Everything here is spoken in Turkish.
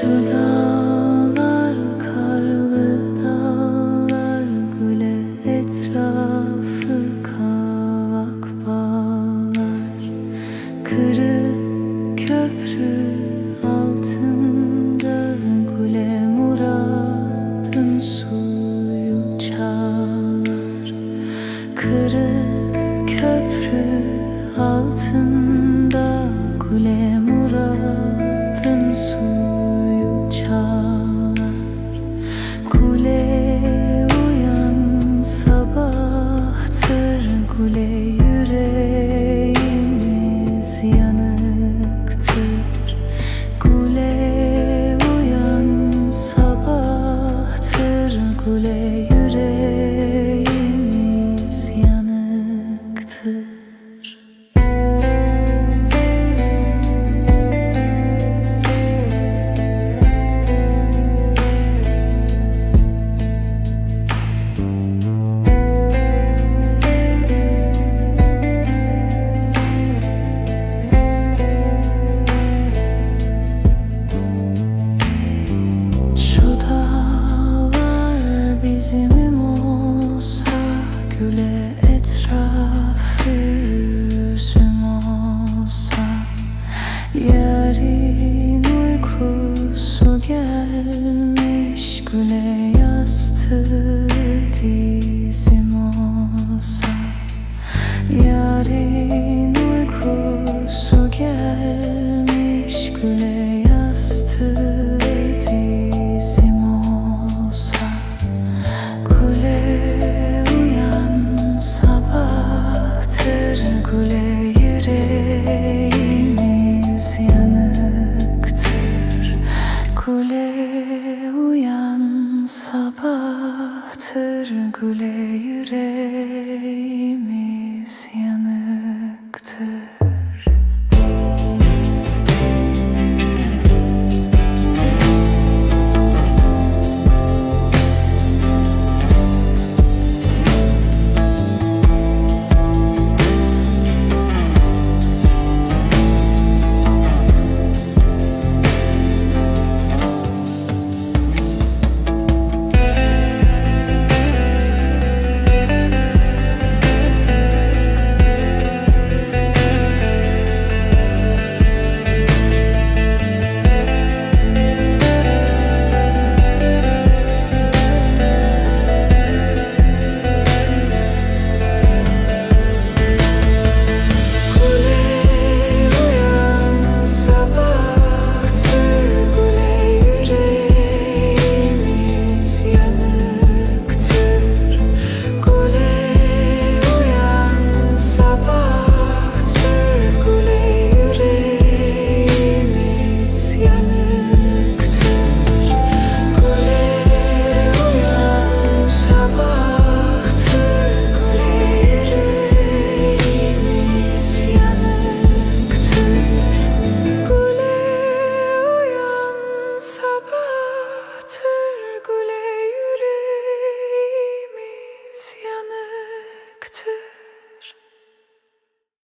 Şu karlı dağlar güle etrafı kavak bağlar. Kırık köprü altında güle muradın suyu çağlar. Kırık köprü altında güle uyan sabahtır kule yüreğimiz yanıktır